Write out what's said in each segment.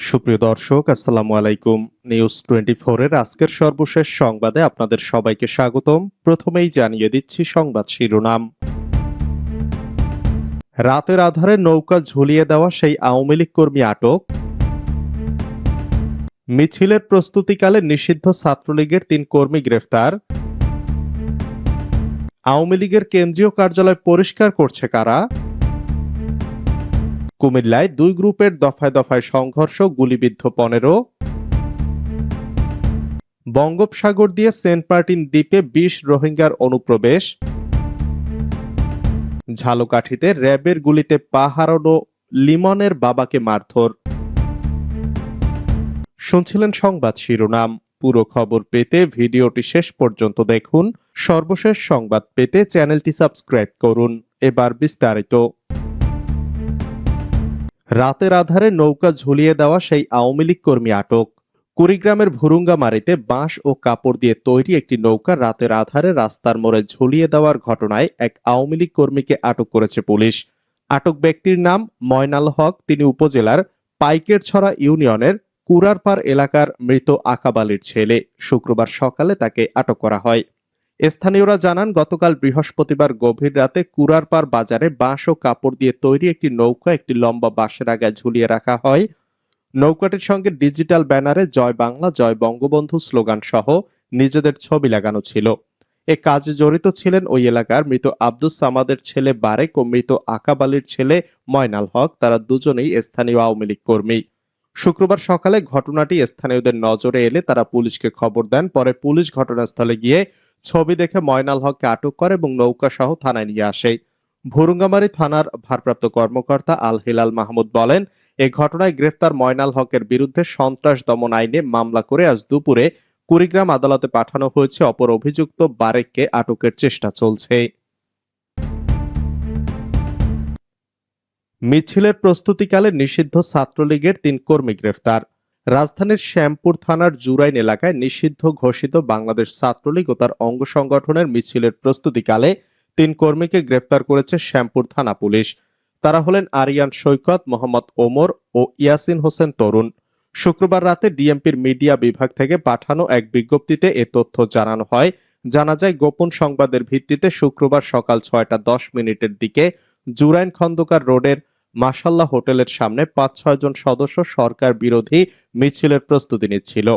সুপ্রিয় দর্শক, আসসালামু আলাইকুম। নিউজ টোয়েন্টি এর আজকের সর্বশেষ সংবাদে আপনাদের সবাইকে স্বাগতম। প্রথমেই জানিয়ে দিচ্ছি সংবাদ শিরোনাম। রাতের আধারে নৌকা ঝুলিয়ে দেওয়া সেই আওয়ামী লীগ কর্মী আটক। মিছিলের প্রস্তুতিকালে নিষিদ্ধ ছাত্রলীগের তিন কর্মী গ্রেফতার। আওয়ামী লীগের কেন্দ্রীয় কার্যালয় পরিষ্কার করছে কারা? কুমিল্লায় দুই গ্রুপের দফায় দফায় সংঘর্ষ, গুলিবিদ্ধ পনেরো। বঙ্গোপসাগর দিয়ে সেন্ট মার্টিন দ্বীপে বিশ রোহিঙ্গার অনুপ্রবেশ। ঝালকাঠিতে র্যাবের গুলিতে পা হারানো লিমনের বাবাকে মারধর। শুনছিলেন সংবাদ শিরোনাম। পুরো খবর পেতে ভিডিওটি শেষ পর্যন্ত দেখুন। সর্বশেষ সংবাদ পেতে চ্যানেলটি সাবস্ক্রাইব করুন। এবার বিস্তারিত। রাতের আধারে নৌকা ঝুলিয়ে দেওয়া সেই আওয়ামী লীগ কর্মী আটক। কুড়িগ্রামের ভুরুঙ্গামারিতে বাঁশ ও কাপড় দিয়ে তৈরি একটি নৌকা রাতের আধারে রাস্তার মোড়ে ঝুলিয়ে দেওয়ার ঘটনায় এক আওয়ামী লীগ কর্মীকে আটক করেছে পুলিশ। আটক ব্যক্তির নাম ময়নাল হক, তিনি উপজেলার পাইকের ছড়া ইউনিয়নের কুরারপাড় এলাকার মৃত আকাবালির ছেলে। শুক্রবার সকালে তাকে আটক করা হয়। স্থানীয়রা জানান, গতকাল বৃহস্পতিবার গভীর রাতে কুরারপার বাজারে বাঁশ ও কাপড় দিয়ে তৈরি একটি নৌকা একটি লম্বা বাঁশের আগায় ঝুলিয়ে রাখা হয়। নৌকাটির সঙ্গে ডিজিটাল ব্যানারে জয় বাংলা, জয় বঙ্গবন্ধু স্লোগান সহ নিজেদের ছবি লাগানো ছিল। এ কাজে জড়িত ছিলেন ওই এলাকার মৃত আব্দুস সামাদের ছেলে বারেক ও মৃত আকাবালির ছেলে ময়নাল হক। তারা দুজনেই স্থানীয় আওয়ামী লীগ কর্মী। শুক্রবার সকালে ঘটনাটি স্থানীয়দের নজরে এলে তারা পুলিশকে খবর দেন। পরে পুলিশ ঘটনাস্থলে গিয়ে ছবি দেখে ময়নাল হককে আটক করে এবং নৌকা সহ থানায় নিয়ে আসে। ভুরুঙ্গামারী থানার ভারপ্রাপ্ত কর্মকর্তা আল হিলাল মাহমুদ বলেন, এ ঘটনায় গ্রেফতার ময়নাল হকের বিরুদ্ধে সন্ত্রাস দমন আইনে মামলা করে আজ দুপুরে কুড়িগ্রাম আদালতে পাঠানো হয়েছে অপর অভিযুক্ত বারেককে আটকের চেষ্টা চলছে। মিছিলের প্রস্তুতিকালে নিষিদ্ধ ছাত্রলীগের তিন কর্মী গ্রেফতার। রাজধানীর শ্যামপুর থানার জুরাইন এলাকায় নিষিদ্ধ ঘোষিত বাংলাদেশ ছাত্রলীগ ও তার অঙ্গ সংগঠনের মিছিলের প্রস্তুতিকালে তিন কর্মীকে গ্রেপ্তার করেছে শ্যামপুর থানা পুলিশ। তারা হলেন আরিয়ান সৈকত, মোহাম্মদ ওমর ও ইয়াসিন হোসেন তরুণ। শুক্রবার রাতে ডিএমপির মিডিয়া বিভাগ থেকে পাঠানো এক বিজ্ঞপ্তিতে এ তথ্য জানানো হয়। জানা যায়, গোপন সংবাদের ভিত্তিতে শুক্রবার সকাল ছয়টা দশ মিনিটের দিকে জুরাইন খন্দকার রোডের মাসাল্লাহ হোটেলের সামনে পাঁচ ছয় জন সদস্য সরকার বিরোধী মিছিলের প্রস্তুতি নিচ্ছিল।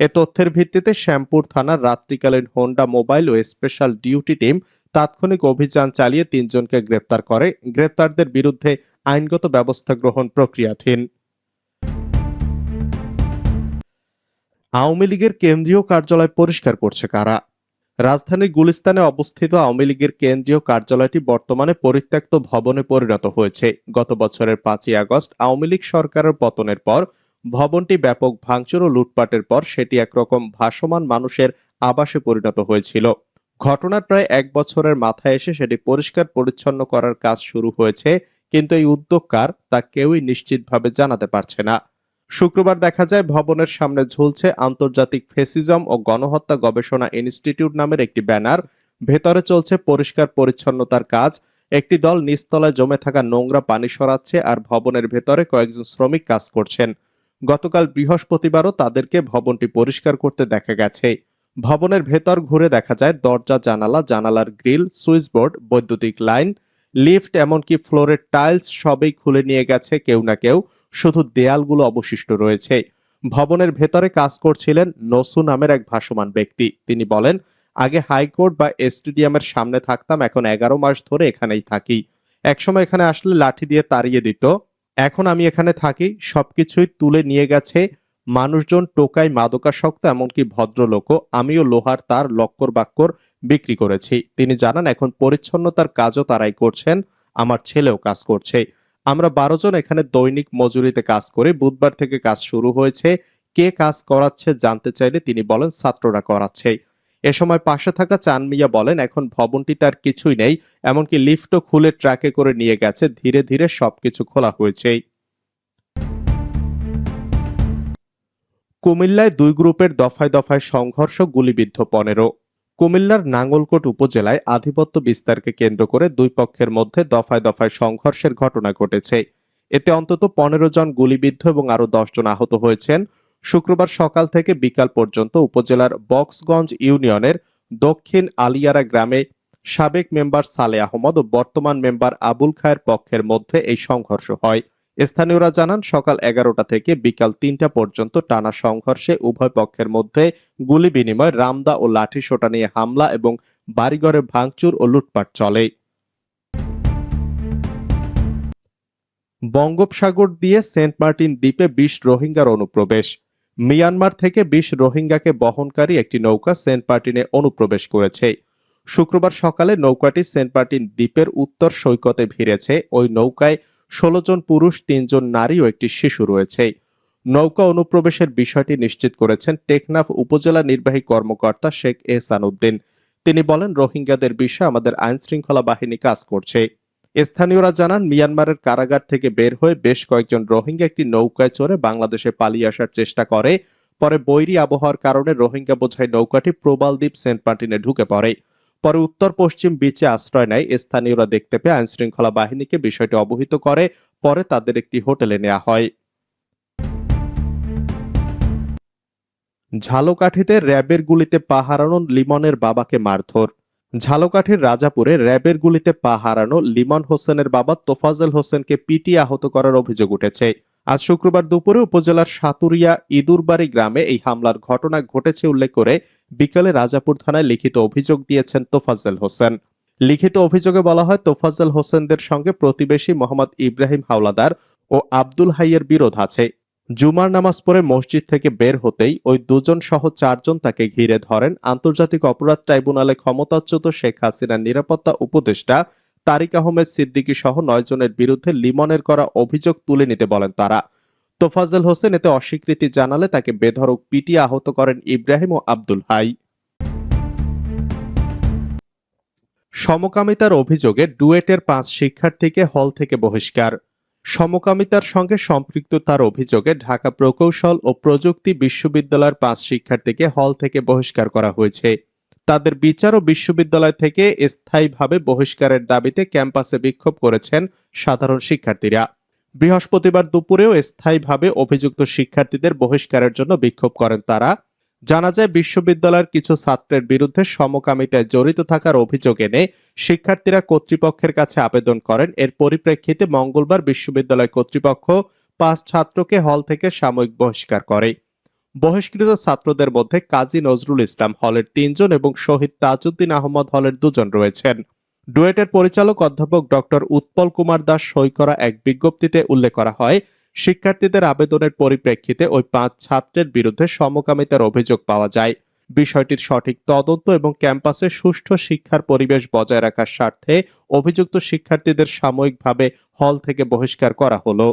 এ তথ্যের ভিত্তিতে শ্যামপুর থানার রাত্রিকালীন হোন্ডা মোবাইল ও স্পেশাল ডিউটি টিম তাৎক্ষণিক অভিযান চালিয়ে তিনজনকে গ্রেপ্তার করে। গ্রেপ্তারদের বিরুদ্ধে আইনগত ব্যবস্থা গ্রহণ প্রক্রিয়াধীন। আওয়ামী লীগের কেন্দ্রীয় কার্যালয় পরিষ্কার করছে কারা? রাজধানীর গুলিস্তানে অবস্থিত আওয়ামী লীগের কেন্দ্রীয় কার্যালয়টি বর্তমানে পরিত্যক্ত ভবনে পরিণত হয়েছে। গত বছরের পাঁচই আগস্ট আওয়ামী লীগ সরকারের পতনের পর ভবনটি ব্যাপক ভাঙচুর ও লুটপাটের পর সেটি একরকম ভাসমান মানুষের আবাসে পরিণত হয়েছিল। ঘটনার প্রায় এক বছরের মাথায় এসে সেটি পরিষ্কার পরিচ্ছন্ন করার কাজ শুরু হয়েছে, কিন্তু এই উদ্যোগ কার তা কেউই নিশ্চিতভাবে জানাতে পারছে না। শুক্রবার দেখা যায় ভবনের সামনে ঝুলছে আন্তর্জাতিক ফেসিজম ও গণহত্যা গবেষণা ইনস্টিটিউট নামের একটি ব্যানার। ভেতরে চলছে পরিষ্কার পরিচ্ছন্নতার কাজ। একটি দল নিচতলায় জমে থাকা নোংরা পানি সরাচ্ছে আর ভবনের ভেতরে কয়েকজন শ্রমিক কাজ করছেন। গতকাল বৃহস্পতিবারও তাদেরকে ভবনটি পরিষ্কার করতে দেখা গেছে। ভবনের ভেতর ঘুরে দেখা যায় দরজা, জানালা, জানালার গ্রিল সুইচ বোর্ড বৈদ্যুতিক লাইন, লিফট, এমনকি ফ্লোরের টাইলস সবই খুলে নিয়ে গেছে কেউ না কেউ। শুধু দেয়ালগুলো অবশিষ্ট রয়েছে। ভবনের ভেতরে কাজ করছিলেন নসু নামের এক ভাসমান ব্যক্তি। তিনি বলেন, আগে হাইকোর্ট বা স্টেডিয়ামের সামনে থাকতাম, এখন এগারো মাস ধরে এখানেই থাকি। একসময় এখানে আসলে লাঠি দিয়ে তাড়িয়ে দিত। এখন আমি এখানে থাকি, সবকিছুই তুলে নিয়ে গেছে। মানুষজন টোকায় মাদকাসক্ত, এমনকি ভদ্রলোকও। আমিও লোহার তার, লক্কর বাক্কর বিক্রি করেছি। তিনি জানান, এখন পরিচ্ছন্নতার কাজও তারাই করছেন। আমার ছেলেও কাজ করছে। আমরা বারো জন এখানে দৈনিক মজুরিতে কাজ করে। বুধবার থেকে কাজ শুরু হয়েছে। কে কাজ করাচ্ছে জানতে চাইলে তিনি বলেন, ছাত্ররা করাচ্ছে। এ সময় পাশে থাকা চান মিয়া বলেন, এখন ভবনটি তার কিছুই নেই, এমনকি লিফটও খুলে ট্রাকে করে নিয়ে গেছে। ধীরে ধীরে সবকিছু খোলা হয়েছে। কুমিল্লায় দুই গ্রুপের দফায় দফায় সংঘর্ষ, গুলিবিদ্ধ পনেরো। কুমিল্লার নাঙ্গলকোট উপজেলায় আধিপত্য বিস্তারকে কেন্দ্র করে দুই পক্ষের মধ্যে দফায় দফায় সংঘর্ষের ঘটনা ঘটেছে। এতে অন্তত পনেরো জন গুলিবিদ্ধ এবং আরও দশ জন আহত হয়েছেন। শুক্রবার সকাল থেকে বিকাল পর্যন্ত উপজেলার বক্সগঞ্জ ইউনিয়নের দক্ষিণ আলিয়ারা গ্রামে সাবেক মেম্বার সালে আহমদ ও বর্তমান মেম্বার আবুল খায়ের পক্ষের মধ্যে এই সংঘর্ষ হয়। স্থানীয়রা জানান, সকাল এগারোটা থেকে বিকাল তিনটা পর্যন্ত টানা সংঘর্ষে উভয় পক্ষের মধ্যে গুলি বিনিময়, রামদা ও লাঠি সোটা নিয়ে হামলা এবং বাড়িঘরে ভাঙচুর ও লুটপাট চলে। বঙ্গোপসাগর দিয়ে সেন্ট মার্টিন দ্বীপে বিশ রোহিঙ্গার অনুপ্রবেশ। মিয়ানমার থেকে বিশ রোহিঙ্গাকে বহনকারী একটি নৌকা সেন্ট মার্টিনে অনুপ্রবেশ করেছে। শুক্রবার সকালে নৌকাটি সেন্ট মার্টিন দ্বীপের উত্তর সৈকতে ভিড়েছে। ওই নৌকায় ষোলো জন পুরুষ তিনজন নারী ও একটি শিশু রয়েছে। নৌকা অনুপ্রবেশের বিষয়টি নিশ্চিত করেছেন টেকনাফ উপজেলা নির্বাহী কর্মকর্তা শেখ এহসান উদ্দিন। তিনি বলেন, রোহিঙ্গাদের বিষয়ে আমাদের আইন শৃঙ্খলা বাহিনী কাজ করছে। স্থানীয়রা জানান, মিয়ানমারের কারাগার থেকে বের হয়ে বেশ কয়েকজন রোহিঙ্গা একটি নৌকায় চড়ে বাংলাদেশে পালিয়ে আসার চেষ্টা করে। পরে বৈরী আবহাওয়ার কারণে রোহিঙ্গা বোঝাই নৌকাটি প্রবালদ্বীপ সেন্ট মার্টিনে ঢুকে পড়ে। পরে উত্তর পশ্চিম বিচে আশ্রয় নেয়। স্থানীয়রা দেখতে পেয়ে আইন শৃঙ্খলা বাহিনীকে বিষয়টি অবহিত করে। পরে তাদের একটি হোটেলে নেওয়া হয়। ঝালকাঠিতে র্যাবের গুলিতে পা হারানো লিমনের বাবাকে মারধর। ঝালকাঠির রাজাপুরে র্যাবের গুলিতে পা হারানো লিমন হোসেনের বাবা তোফাজেল হোসেনকে পিটিয়ে আহত করার অভিযোগ উঠেছে। আজ শুক্রবার দুপুরে উপজেলার সাতুরিয়া ইদুরবাড়ি গ্রামে এই হামলার ঘটনা ঘটেছে উল্লেখ করে বিকালে রাজাপুর থানায় লিখিত অভিযোগ দিয়েছেন তোফাজ্জল হোসেন। লিখিত অভিযোগে বলা হয়, তোফাজ্জল হোসেনদের সঙ্গে প্রতিবেশী মোহাম্মদ ইব্রাহিম হাওলাদার ও আব্দুল হাইয়ের বিরোধ আছে। জুমার নামাজ পড়ে মসজিদ থেকে বের হতেই ওই দুজন সহ চারজন তাকে ঘিরে ধরেন। আন্তর্জাতিক অপরাধ ট্রাইব্যুনালে ক্ষমতাচ্যুত শেখ হাসিনার নিরাপত্তা উপদেষ্টা তারিক আহমেদ সিদ্দিকী সহ নয় জনের বিরুদ্ধে লিমনের করা অভিযোগ তুলে নিতে বলেন তারা। তোফাজল হোসেন এতে অস্বীকৃতি জানালে তাকে বেধড়ক পিটিয়ে আহত করেন ইব্রাহিম ও আব্দুল হাই। সমকামিতার অভিযোগে ডুয়েটের পাঁচ শিক্ষার্থীকে হল থেকে বহিষ্কার। সমকামিতার সঙ্গে সম্পৃক্ততার অভিযোগে ঢাকা প্রকৌশল ও প্রযুক্তি বিশ্ববিদ্যালয়ের পাঁচ শিক্ষার্থীকে হল থেকে বহিষ্কার করা হয়েছে। তাদের বিচার ও বিশ্ববিদ্যালয় থেকে স্থায়ীভাবে বহিষ্কারের দাবিতে ক্যাম্পাসে বিক্ষোভ করেছেন সাধারণ শিক্ষার্থীরা। বৃহস্পতিবার দুপুরেও স্থায়ীভাবে অভিযুক্ত শিক্ষার্থীদের বহিষ্কারের জন্য বিক্ষোভ করেন তারা। জানা যায়, বিশ্ববিদ্যালয়ের কিছু ছাত্রের বিরুদ্ধে সমকামিতায় জড়িত থাকার অভিযোগ এনে শিক্ষার্থীরা কর্তৃপক্ষের কাছে আবেদন করেন। এর পরিপ্রেক্ষিতে মঙ্গলবার বিশ্ববিদ্যালয় কর্তৃপক্ষ পাঁচ ছাত্রকে হল থেকে সাময়িক বহিষ্কার করে। বহিষ্কৃত ছাত্রদের মধ্যে কাজী নজরুল ইসলাম হলের তিনজন এবং শহীদ তাজউদ্দিন আহমদ হলের দুজন রয়েছেন। ডুয়েটের পরিচালক অধ্যাপক ডক্টর উৎপল কুমার দাস সই করা এক বিজ্ঞপ্তিতে উল্লেখ করা হয়, শিক্ষার্থীদের আবেদনের পরিপ্রেক্ষিতে ওই পাঁচ ছাত্রের বিরুদ্ধে সমকামিতার অভিযোগ পাওয়া যায়। বিষয়টির সঠিক তদন্ত এবং ক্যাম্পাসে সুষ্ঠু শিক্ষার পরিবেশ বজায় রাখার স্বার্থে অভিযুক্ত শিক্ষার্থীদের সাময়িকভাবে হল থেকে বহিষ্কার করা হলো।